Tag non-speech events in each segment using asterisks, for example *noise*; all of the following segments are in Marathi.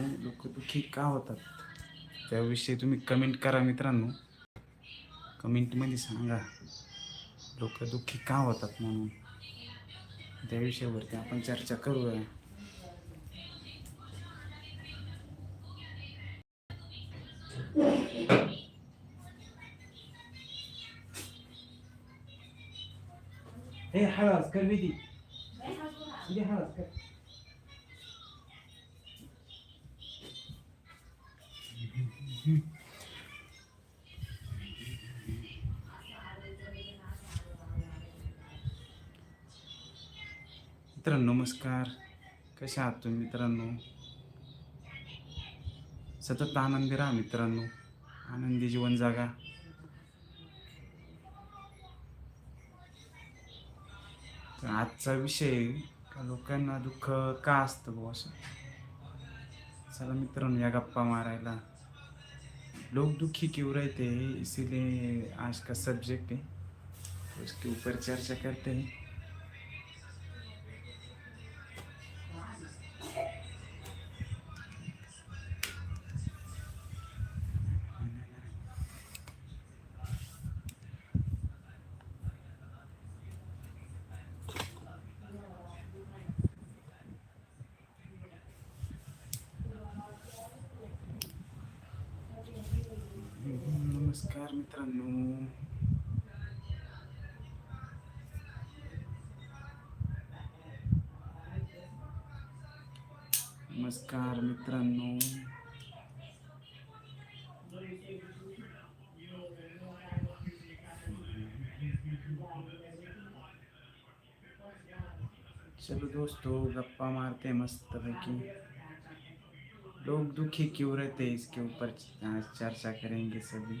लोक दुःखी का होतात? त्याविषयी तुम्ही कमेंट करा मित्रांनो. कमेंटमध्ये सांगा. लोक दुःखी का होतात म्हणून? त्या विषयावरती आपण चर्चा करूया. हे हळद कर विधी. विधी हळद कर. मित्रांनो नमस्कार. कसे आहात तुम्ही मित्रांनो? सतत आनंदी राहा मित्रांनो. आनंदी जीवन जागा. तर आजचा विषय का लोकांना दुःख का असतं बुवा असं? चला मित्रांनो या गप्पा मारायला. लोग दुखी क्यों रहते हैं इसीलिए आज का सब्जेक्ट है उसके ऊपर चर्चा करते हैं. नमस्कार नमस्कार मित्रांनो चलो दोस्तों, गप्पा मारते हैं मस्त पैकी लोग दुखी क्यों रहते हैं इसके ऊपर? चर्चा करेंगे सभी।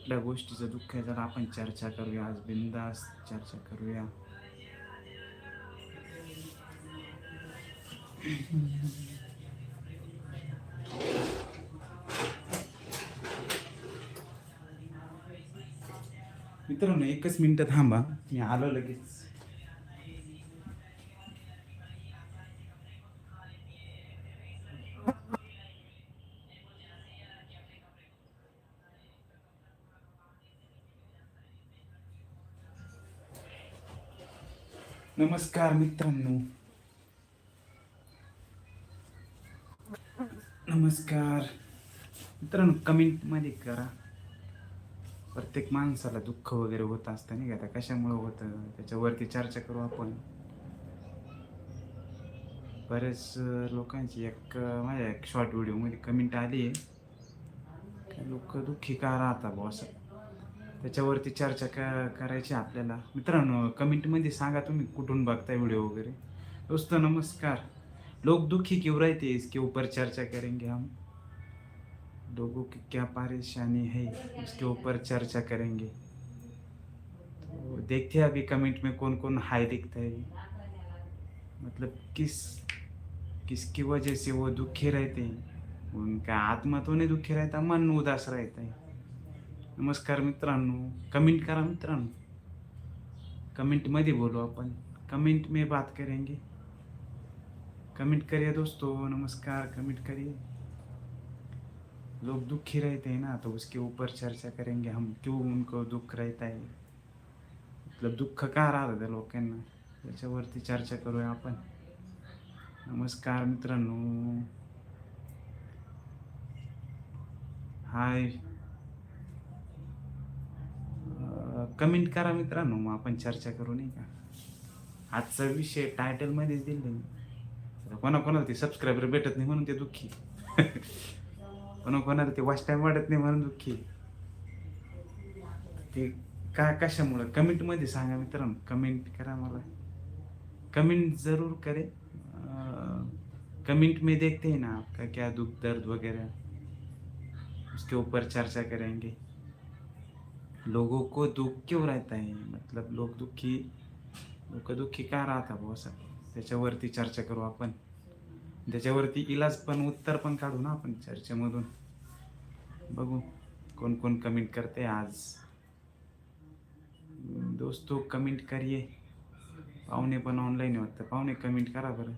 कुठल्या गोष्टीचं दुःख आहे जरा आपण चर्चा करूया. आज बिंदास चर्चा करूया. मित्रांनो एकच मिनटं थांबा. मी आलो लगेच. नमस्कार मित्रांनो. नमस्कार. मित्रांनो कमेंटमध्ये करा. प्रत्येक माणसाला दुःख वगैरे होत असतं नाही का? आता कशामुळं होतं? त्याच्यावरती चर्चा करू आपण. बरेच लोकांची एक माझ्या एक शॉर्ट व्हिडिओमध्ये कमेंट आली. आहे लोक दुःखी का राहता बॉस त्याच्यावरती चर्चा क करायची आपल्याला. मित्रांनो कमेंटमध्ये सांगा तुम्ही कुठून बघताय व्हिडिओ वगैरे. दोस्त नमस्कार. लोग दुखी क्यों रहते इसके ऊपर चर्चा करेंगे हम. लोगों की क्या परेशानी है? इसके ऊपर चर्चा करेंगे. तो देखते हैं अभी कमेंट में कौन कौन हाई लिखता है. मतलब किस किसकी वजह से वो दुखी रहते हैं? उनका आत्मा तो नहीं दुखी रहता मन उदास रहता है. नमस्कार मित्रांनो कमेंट करा मित्रांनो. कमेंटमध्ये बोलू आपण. कमेंट में बात करेंगे. कमेंट करिए दोस्तों नमस्कार कमेंट करिए लोग दुखी रहते हैं ना तो उसके ऊपर चर्चा करेंगे हम क्यों उनको दुःख रहता है? मतलब दुःख का राहतं त्या लोकांना. त्याच्यावरती चर्चा करूया आपण. नमस्कार मित्रांनो. हाय कमेंट करा मित्रांनो मग आपण चर्चा करू नाही का? आजचा विषय टायटलमध्येच दिले मी. कोणाकोणाला ते सबस्क्रायबर भेटत नाही म्हणून ते दुःखी. *laughs* कोणाकोणाला ते वॉच टाईम वाढत नाही म्हणून दुःखी. ते काय कशामुळं? कमेंटमध्ये सांगा मित्रांनो. कमेंट करा मला. कमेंट ज़रूर करे कमेंट में देखते हैं ना आपका क्या दुख दर्द वगैरह उसके ऊपर चर्चा करेंगे. लोगों को दुःख क्यों रहता है? मतलब लोक दुःखी लोक दुःखी का राहता भाऊ असं? त्याच्यावरती चर्चा करू आपण. त्याच्यावरती इलाज पण उत्तर पण काढू ना आपण चर्चेमधून. बघू कोण कोण कमेंट करते आज. दोस्तों कमेंट करिये पाहुणे पण ऑनलाईन आहे वाटतं पाहुणे कमेंट करा बरं.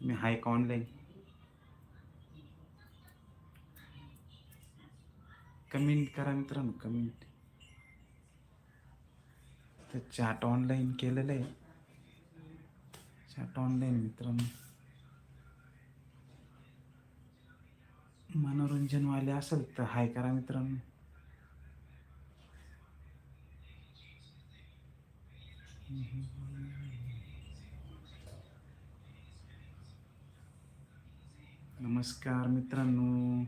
तुम्ही हाय का ऑनलाईन कमेंट करा मित्रांनो कमेंट तर चॅट ऑनलाईन केलेलं आहे. चॅट ऑनलाईन मित्रांनो. मनोरंजनवाले असेल तर हाय करा मित्रांनो. नमस्कार मित्रांनो.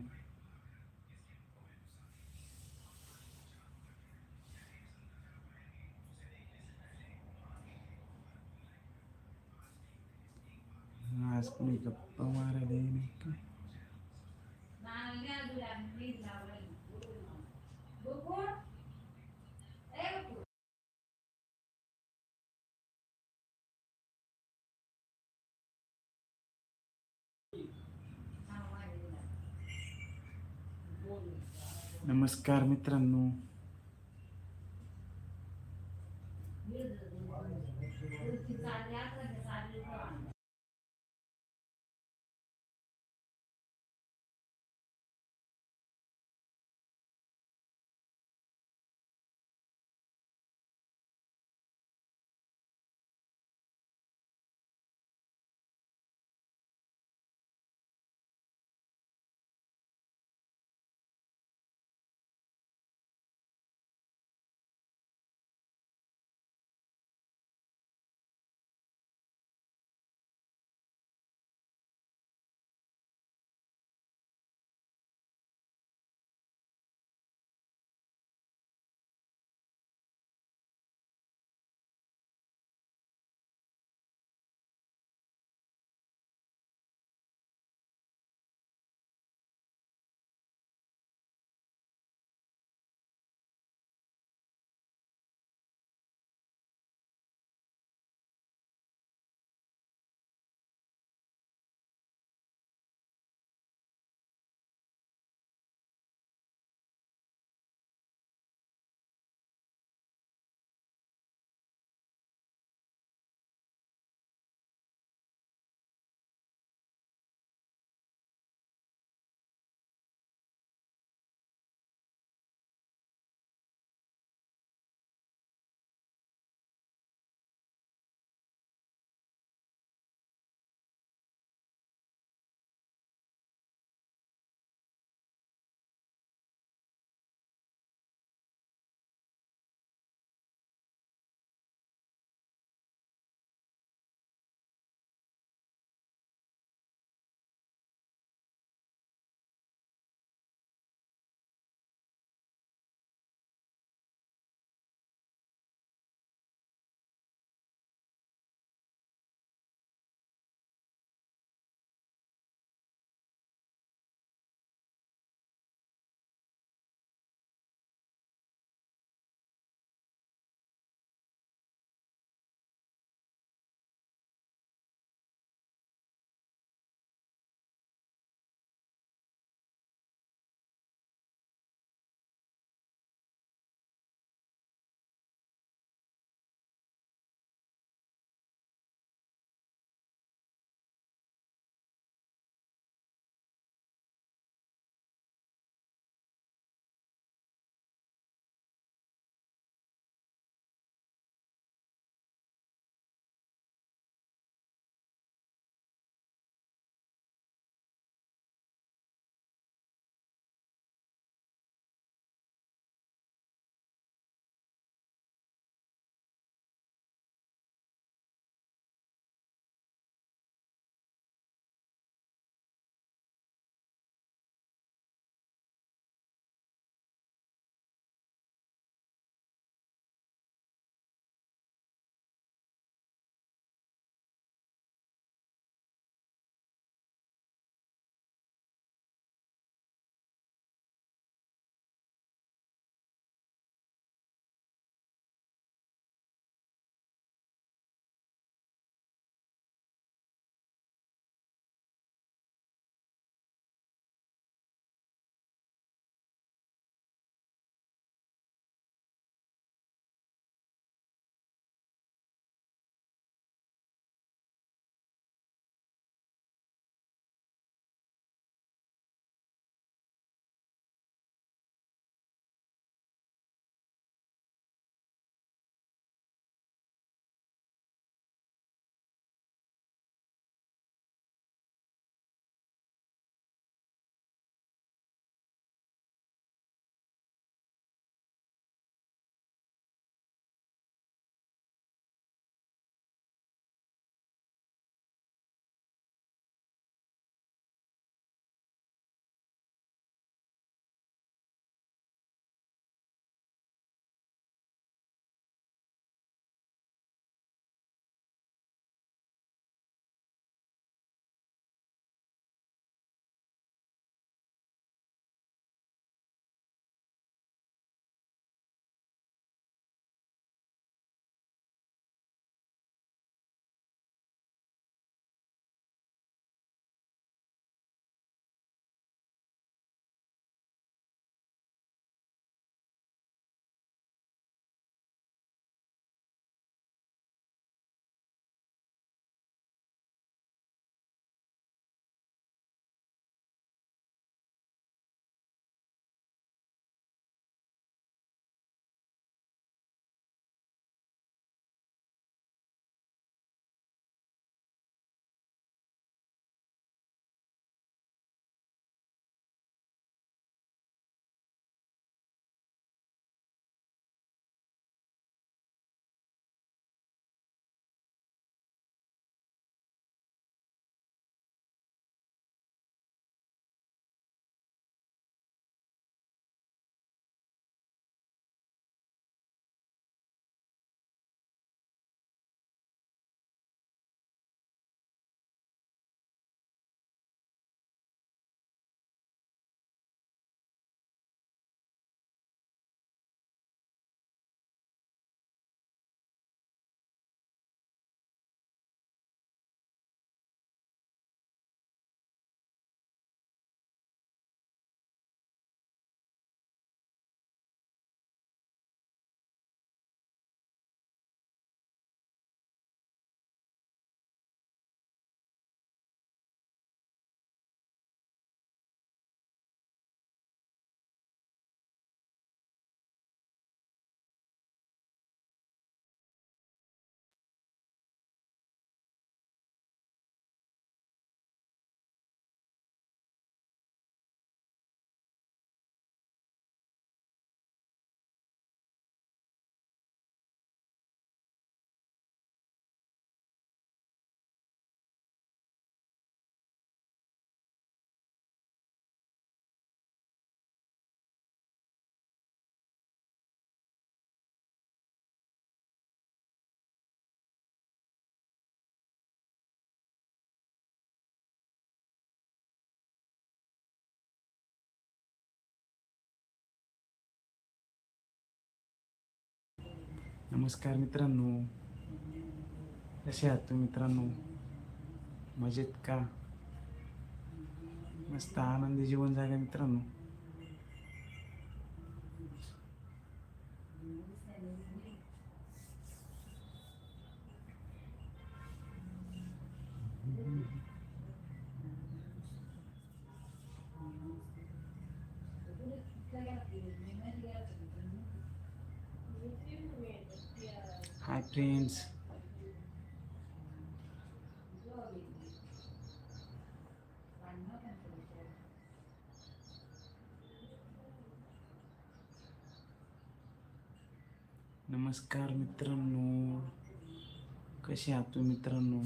आज कोणी गप्पा मारायला नाही का नमस्कार मित्रांनो नमस्कार मित्रांनो. कसे आहात तुम्ही मित्रांनो? मजेत का? मस्त आनंदी जीवन जागा मित्रांनो. Hi friends. नमस्कार मित्रांनो. कसे आहात तुम्ही मित्रांनो?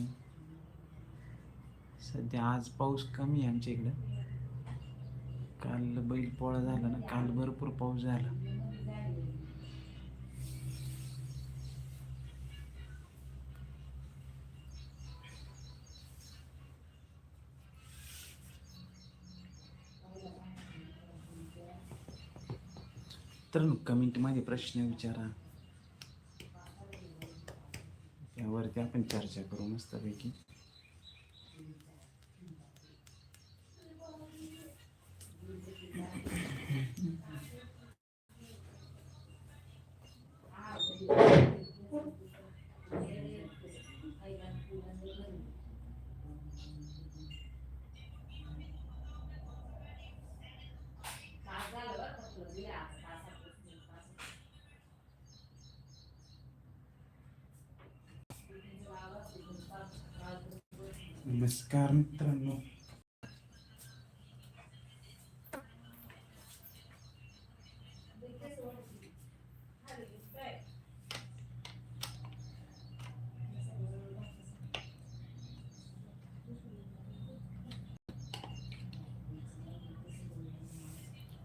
सध्या आज पाऊस कमी आहे आमच्या इकडं. काल बैल पोळा झाला ना काल भरपूर पाऊस झाला. तर कमेंटमध्ये प्रश्न विचारा. त्यावरती आपण चर्चा करू मस्तपैकी. नमस्कार मित्रांनो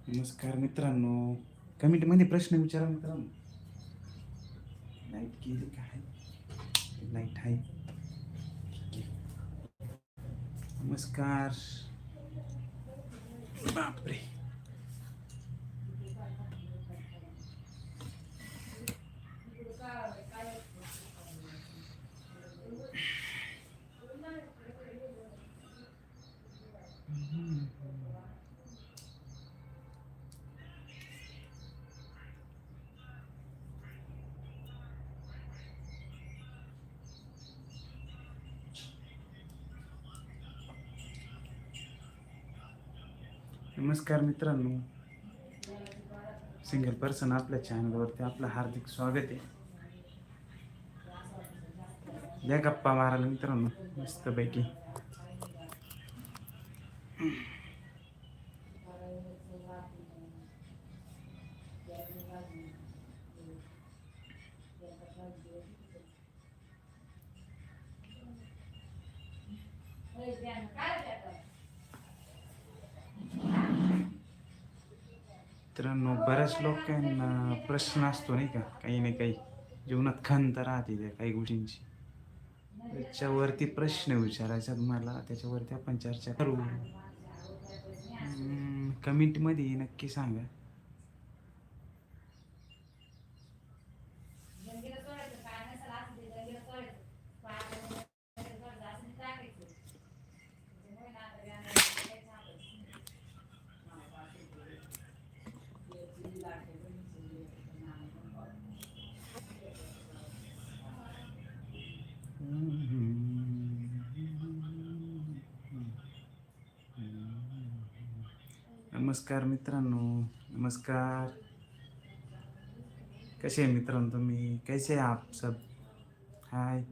नमस्कार मित्रांनो कमेंटमध्ये प्रश्न विचारा मित्रांनो लाइट गेली काय लाइट आहे नमस्कार बापरे नमस्कार मित्रांनो. सिंगल पर्सन आपल्या चॅनलवरती आपलं हार्दिक स्वागत आहे. या गप्पा मारायला मित्रांनो मस्तपैकी. मित्रांनो बऱ्याच लोकांना प्रश्न असतो नाही का? काही ना काही. जीवनात खंत राहते त्या काही गोष्टींची. त्याच्यावरती प्रश्न विचारायचा तुम्हाला. त्याच्यावरती आपण चर्चा करू. कमेंटमध्ये नक्की सांगा. नमस्कार मित्रांनो नमस्कार. कसे आहे मित्रांनो तुम्ही? कैसे आहे आप सब? हाय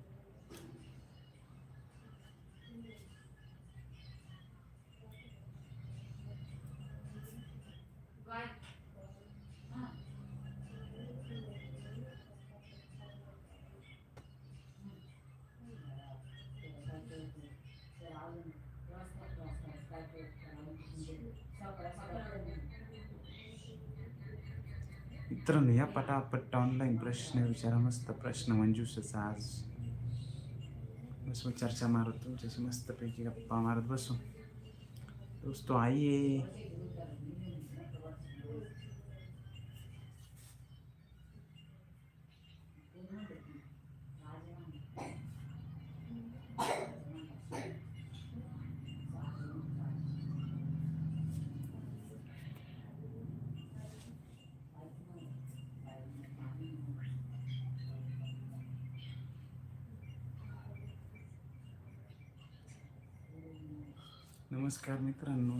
मित्रांनो या पटापट ऑनलाईन प्रश्न विचारा. मस्त प्रश्न मंजूषाचा आज. बस चर्चा मारत तुमच्याशी मस्तपैकी गप्पा मारत बसू. दोस्तो आइए नमस्कार मित्रांनो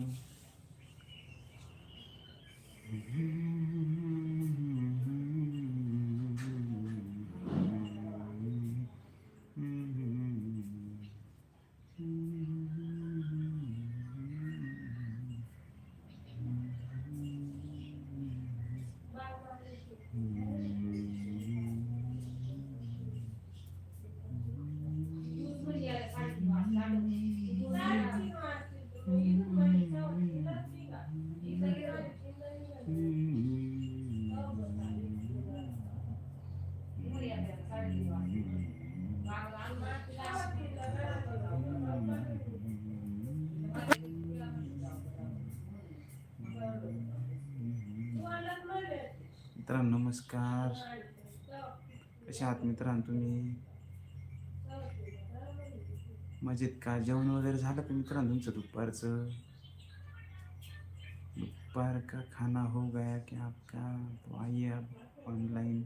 मित्रांनो नमस्कार. कसे आहात मित्रांनो तुम्ही? मजेत का? जेवण वगैरे झालं का मित्रांनो तुमचं दुपारचं? दुपार का खाना हो गया क्या आपका? तो आइए अब ऑनलाइन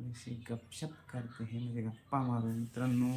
थोडीशी गपशप करते हे। म्हणजे गप्पा मारू मित्रांनो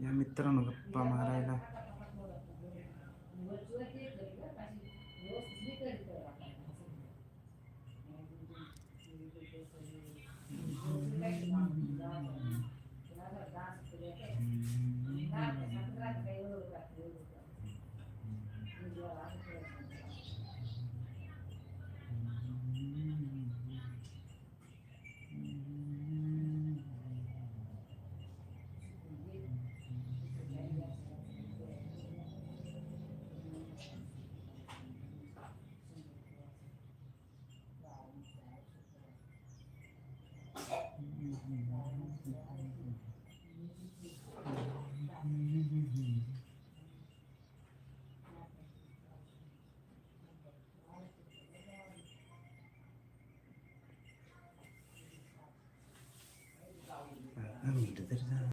या मित्रांनो गप्पा मारायला. मिनिट तरी झालं.